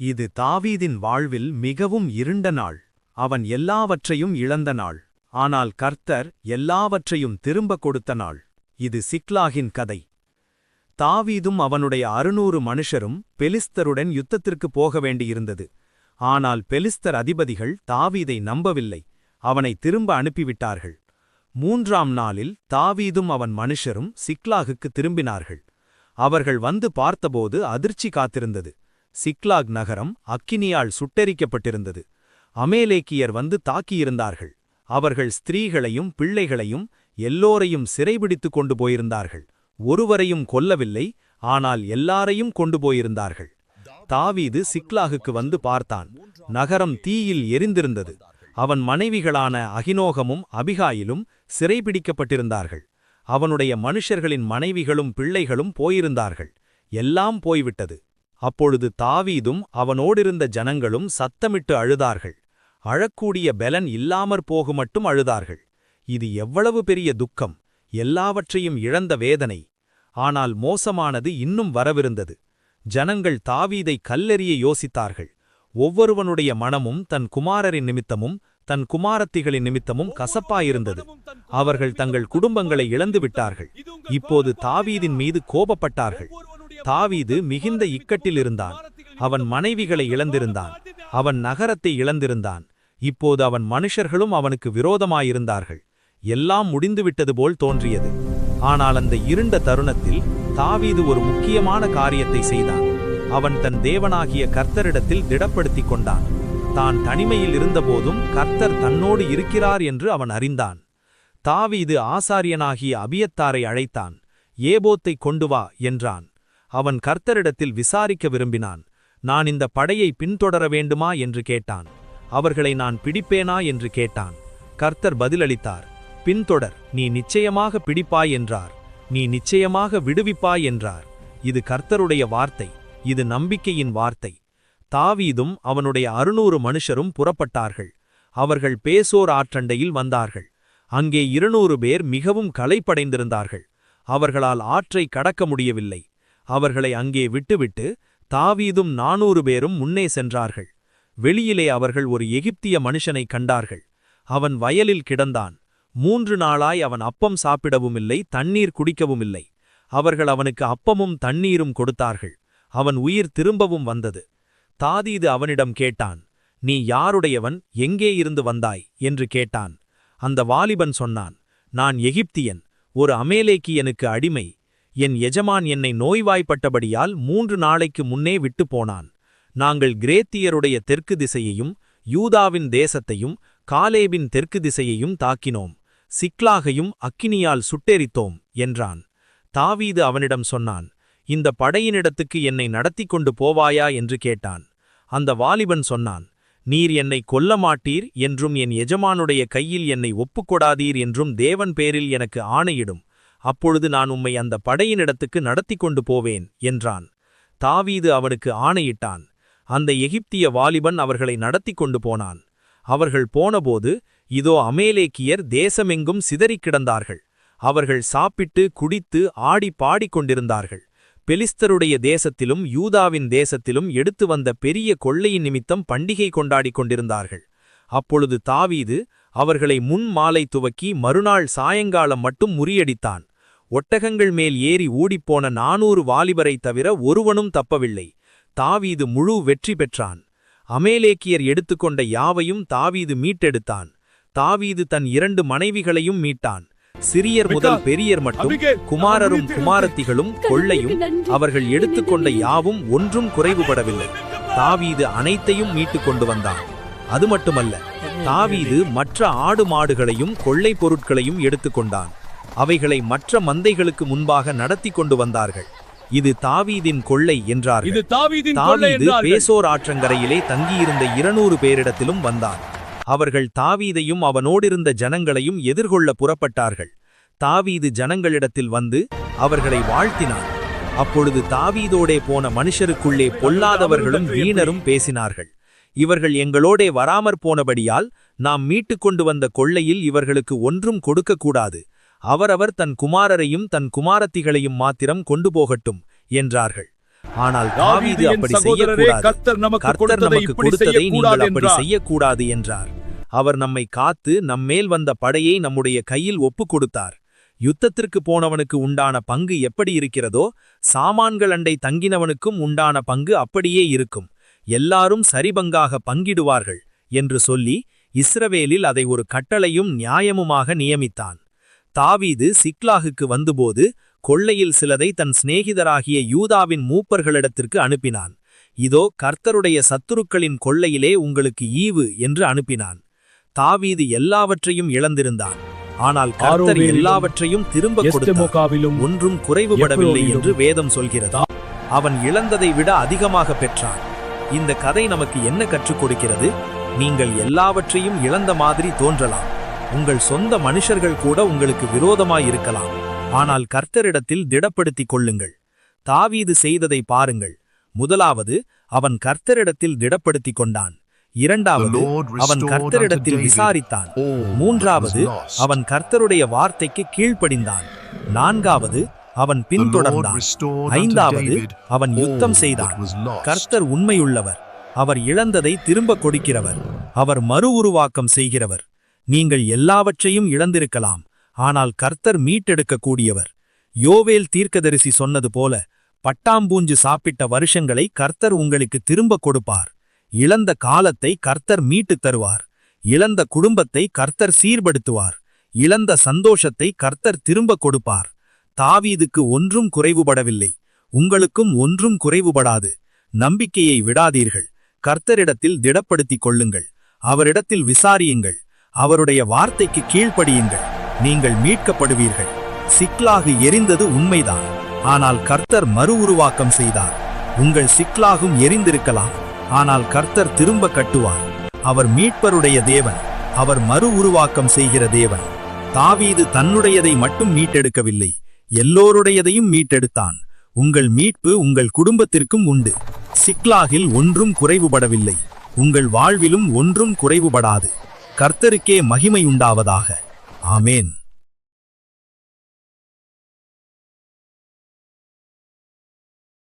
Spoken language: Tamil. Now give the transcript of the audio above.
இது தாவீதின் வாழ்வில் மிகவும் இருண்ட நாள். அவன் எல்லாவற்றையும் இழந்த நாள். ஆனால் கர்த்தர் எல்லாவற்றையும் திரும்ப கொடுத்த நாள். இது சிக்லாகின் கதை. தாவீதும் அவனுடைய அறுநூறு மனுஷரும் பெலிஸ்தருடன் யுத்தத்திற்கு போக வேண்டியிருந்தது. ஆனால் பெலிஸ்தர் அதிபதிகள் தாவீதை நம்பவில்லை. அவனை திரும்ப அனுப்பிவிட்டார்கள். மூன்றாம் நாளில் தாவீதும் அவன் மனுஷரும் சிக்லாகுக்கு திரும்பினார்கள். அவர்கள் வந்து பார்த்தபோது அதிர்ச்சி காத்திருந்தது. சிக்லாக் நகரம் அக்கினியால் சுட்டெரிக்கப்பட்டிருந்தது. அமேலேக்கியர் வந்து தாக்கியிருந்தார்கள். அவர்கள் ஸ்திரீகளையும் பிள்ளைகளையும் எல்லோரையும் சிறைபிடித்து கொண்டு போயிருந்தார்கள். ஒருவரையும் கொல்லவில்லை ஆனால் எல்லாரையும் கொண்டு போயிருந்தார்கள். தாவீது சிக்லாகுக்கு வந்து பார்த்தான். நகரம் தீயில் எரிந்திருந்தது. அவன் மனைவிகளான அகினோகமும் அபிகாயிலும் சிறைபிடிக்கப்பட்டிருந்தார்கள். அவனுடைய மனுஷர்களின் மனைவிகளும் பிள்ளைகளும் போயிருந்தார்கள். எல்லாம் போய்விட்டது. அப்பொழுது தாவீதும் அவனோடிருந்த ஜனங்களும் சத்தமிட்டு அழுதார்கள். அழக்கூடிய பெலன் இல்லாமற் போகுமட்டும் அழுதார்கள். இது எவ்வளவு பெரிய துக்கம். எல்லாவற்றையும் இழந்த வேதனை. ஆனால் மோசமானது இன்னும் வரவிருந்தது. ஜனங்கள் தாவீதை கல்லெறிய யோசித்தார்கள். ஒவ்வொருவனுடைய மனமும் தன் குமாரரின் நிமித்தமும் தன் குமாரத்திகளின் நிமித்தமும் கசப்பாயிருந்தது. அவர்கள் தங்கள் குடும்பங்களை இழந்து விட்டார்கள் இப்போது தாவீதின் மீது கோபப்பட்டார்கள். தாவீது மிகுந்த இக்கட்டில் இருந்தான். அவன் மனைவிகளை இழந்திருந்தான். அவன் நகரத்தை இழந்திருந்தான். இப்போது அவன் மனுஷர்களும் அவனுக்கு விரோதமாயிருந்தார்கள். எல்லாம் முடிந்துவிட்டது போல் தோன்றியது. ஆனால் அந்த இருண்ட தருணத்தில் தாவீது ஒரு முக்கியமான காரியத்தை செய்தான். அவன் தன் தேவனாகிய கர்த்தரிடத்தில் திடப்படுத்திக் கொண்டான். தான் தனிமையில் இருந்தபோதும் கர்த்தர் தன்னோடு இருக்கிறார் என்று அவன் அறிந்தான். தாவீது ஆசாரியனாகிய அபியத்தாரை அழைத்தான். ஏபோத்தை கொண்டு வா என்றான். அவன் கர்த்தரிடத்தில் விசாரிக்க விரும்பினான். நான் இந்த படையை பின்தொடர வேண்டுமா? என்று கேட்டான். அவர்களை நான் பிடிப்பேனா? என்று கேட்டான். கர்த்தர் பதிலளித்தார். பின்தொடர் நீ நிச்சயமாக பிடிப்பாய் என்றார். நீ நிச்சயமாக விடுவிப்பாய் என்றார். இது கர்த்தருடைய வார்த்தை. இது நம்பிக்கையின் வார்த்தை. தாவீதும் அவனுடைய அறுநூறு மனுஷரும் புறப்பட்டார்கள். அவர்கள் பேசோர் ஆற்றண்டையில் வந்தார்கள். அங்கே இருநூறு பேர் மிகவும் களைப்படைந்திருந்தார்கள். அவர்களால் ஆற்றை கடக்க முடியவில்லை. அவர்களை அங்கே விட்டுவிட்டு தாவீதும் நானூறு பேரும் முன்னே சென்றார்கள். வெளியிலே அவர்கள் ஒரு எகிப்திய மனுஷனை கண்டார்கள். அவன் வயலில் கிடந்தான். மூன்று நாளாய் அவன் அப்பம் சாப்பிடவுமில்லை தண்ணீர் குடிக்கவுமில்லை. அவர்கள் அவனுக்கு அப்பமும் தண்ணீரும் கொடுத்தார்கள். அவன் உயிர் திரும்பவும் வந்தது. தாதீது அவனிடம் கேட்டான் நீ யாருடையவன்? எங்கே இருந்து வந்தாய்? என்று கேட்டான். அந்த வாலிபன் சொன்னான் நான் எகிப்தியன். ஒரு அமேலேக்கியனுக்கு அடிமை. என் எஜமான் என்னை நோய்வாய்ப்பட்டபடியால் மூன்று நாளைக்கு முன்னே விட்டு போனான். நாங்கள் கிரேத்தியருடைய தெற்கு திசையையும் யூதாவின் தேசத்தையும் காலேபின் தெற்கு திசையையும் தாக்கினோம். சிக்லாகையும் அக்கினியால் சுட்டெரித்தோம் என்றான். தாவீது அவனிடம் சொன்னான் இந்த படையினிடத்துக்கு என்னை நடத்தி கொண்டு போவாயா? என்று கேட்டான். அந்த வாலிபன் சொன்னான் நீர் என்னை கொல்ல மாட்டீர் என்றும் என் எஜமானுடைய கையில் என்னை ஒப்புக்கொடாதீர் என்றும் தேவன் பேரில் எனக்கு ஆணையிடும். அப்பொழுது நான் உம்மை அந்த படையினிடத்துக்கு நடத்தி கொண்டு போவேன் என்றான். தாவீது அவனுக்கு ஆணையிட்டான். அந்த எகிப்திய வாலிபன் அவர்களை நடத்தி கொண்டு போனான். அவர்கள் போனபோது இதோ அமேலேக்கியர் தேசமெங்கும் சிதறிக் கிடந்தார்கள். அவர்கள் சாப்பிட்டு குடித்து ஆடி பாடிக்கொண்டிருந்தார்கள். பெலிஸ்தருடைய தேசத்திலும் யூதாவின் தேசத்திலும் எடுத்து வந்த பெரிய கொள்ளையின் நிமித்தம் பண்டிகை கொண்டாடிக் கொண்டிருந்தார்கள். அப்பொழுது தாவீது அவர்களை முன் மாலை துவக்கி மறுநாள் சாயங்காலம் மட்டும் முறியடித்தான். ஒட்டகங்கள் மேல் ஏறி ஊடிப்போன நானூறு வாலிபரைத் தவிர ஒருவனும் தப்பவில்லை. தாவீது முழு வெற்றி பெற்றான். அமேலேக்கியர் எடுத்துக்கொண்ட யாவையும் தாவீது மீட்டெடுத்தான். தாவீது தன் இரண்டு மனைவிகளையும் மீட்டான். சிறியர் முதல் பெரியர் மட்டும் குமாரரும் குமாரத்திகளும் கொள்ளையும் அவர்கள் எடுத்துக்கொண்ட யாவும் ஒன்றும் குறைவுபடவில்லை. தாவீது அனைத்தையும் மீட்டுக் கொண்டு வந்தான். அது மட்டுமல்ல தாவீது மற்ற ஆடு மாடுகளையும் கொள்ளை பொருட்களையும் எடுத்துக்கொண்டான். அவைகளை மற்ற மந்தைகளுக்கு முன்பாக நடத்தி கொண்டு வந்தார்கள். இது தாவீதின் கொள்ளை என்றார் இது தாவீதின் தாவீது. பேசோர் ஆற்றங்கரையிலே தங்கியிருந்த இருநூறு பேரிடத்திலும் வந்தான். அவர்கள் தாவீதையும் அவனோடிருந்த ஜனங்களையும் எதிர்கொள்ள புறப்பட்டார்கள். தாவீது ஜனங்களிடத்தில் வந்து அவர்களை வாழ்த்தினான். அப்பொழுது தாவீதோடே போன மனுஷருக்குள்ளே பொல்லாதவர்களும் வீணரும் பேசினார்கள். இவர்கள் எங்களோடே வராமற் போனபடியால் நாம் மீட்டுக் கொண்டு வந்த கொள்ளையில் இவர்களுக்கு ஒன்றும் கொடுக்கக்கூடாது அவரவர் தன் குமாரரையும் தன் குமாரத்திகளையும் மாத்திரம் கொண்டு போகட்டும் என்றார்கள். ஆனால் தாவீது அப்படி செய்யக்கூடாது. கர்த்தர் நமக்கு கொடுத்ததை நீங்கள் அப்படி. செய்யக்கூடாது என்றார். அவர் நம்மை காத்து நம்மேல் வந்த படையை நம்முடைய கையில் ஒப்புக் கொடுத்தார் யுத்தத்திற்கு போனவனுக்கு உண்டான பங்கு எப்படி இருக்கிறதோ சாமான்கள் அண்டை தங்கினவனுக்கும் உண்டான பங்கு அப்படியே இருக்கும். எல்லாரும் சரிபங்காக பங்கிடுவார்கள் என்று சொல்லி இஸ்ரவேலில் அதை ஒரு கட்டளையும் நியாயமுமாக நியமித்தான். தாவீது சிக்லாகுக்கு வந்தபோது கொள்ளையில் சிலதை தன் சிநேகிதராகிய யூதாவின் மூப்பர்களிடத்திற்கு அனுப்பினான். இதோ கர்த்தருடைய சத்துருக்களின் கொள்ளையிலே உங்களுக்கு ஈவு என்று அனுப்பினான். தாவீது எல்லாவற்றையும் இழந்திருந்தான். ஆனால் கர்த்தர் எல்லாவற்றையும் திரும்ப கொடுத்தார். ஒன்றும் குறைவுபடவில்லை என்று வேதம் சொல்கிறது. அவன் இழந்ததை விட அதிகமாக பெற்றான். இந்த கதை நமக்கு என்ன கற்றுக் கொடுக்கிறது? நீங்கள் எல்லாவற்றையும் இழந்த மாதிரி தோன்றலாம். உங்கள் சொந்த மனுஷர்கள் கூட உங்களுக்கு விரோதமாயிருக்கலாம் ஆனால் கர்த்தரிடத்தில் திடப்படுத்திக் கொள்ளுங்கள். தாவீது செய்ததை பாருங்கள். முதலாவது அவன் கர்த்தரிடத்தில் திடப்படுத்திக் கொண்டான். இரண்டாவது அவன் கர்த்தரிடத்தில் விசாரித்தான். மூன்றாவது அவன் கர்த்தருடைய வார்த்தைக்கு கீழ்ப்படிந்தான். நான்காவது அவன் பின்தொடர்ந்தான். ஐந்தாவது அவன் யுத்தம் செய்தான். கர்த்தர் உண்மையுள்ளவர். அவர் இழந்ததை திரும்ப கொடுக்கிறவர். அவர் மறு உருவாக்கம் செய்கிறவர். நீங்கள் எல்லாவற்றையும் இழந்திருக்கலாம். ஆனால் கர்த்தர் மீட்டெடுக்கக்கூடியவர். யோவேல் தீர்க்கதரிசி சொன்னது போல பட்டாம்பூஞ்சு சாப்பிட்ட வருஷங்களை கர்த்தர் உங்களுக்கு திரும்ப கொடுப்பார். இழந்த காலத்தை கர்த்தர் மீட்டுத் தருவார். இழந்த குடும்பத்தை கர்த்தர் சீர்படுத்துவார். இழந்த சந்தோஷத்தை கர்த்தர் திரும்ப கொடுப்பார். தாவீதுக்கு ஒன்றும் குறைவுபடவில்லை. உங்களுக்கும் ஒன்றும் குறைவுபடாது. நம்பிக்கையை விடாதீர்கள். கர்த்தரிடத்தில் திடப்படுத்திக் கொள்ளுங்கள். அவரிடத்தில் விசாரியுங்கள். அவருடைய வார்த்தைக்கு கீழ்ப்படியுங்கள். நீங்கள் மீட்கப்படுவீர்கள். சிக்லாகு எரிந்தது உண்மைதான். ஆனால் கர்த்தர் மறு உருவாக்கம் செய்தார். உங்கள் சிக்லாகும் எரிந்திருக்கலாம். ஆனால் கர்த்தர் திரும்ப கட்டுவார். அவர் மீட்பருடைய தேவன். அவர் மறு உருவாக்கம் செய்கிற தேவன். தாவீது தன்னுடையதை மட்டும் மீட்டெடுக்கவில்லை. எல்லோருடையதையும் மீட்டெடுத்தான். உங்கள் மீட்பு உங்கள் குடும்பத்திற்கும் உண்டு. சிக்லாகில் ஒன்றும் குறைவுபடவில்லை. உங்கள் வாழ்விலும் ஒன்றும் குறைவுபடாது. கர்த்தருக்கே மகிமை உண்டாவதாக ஆமேன்.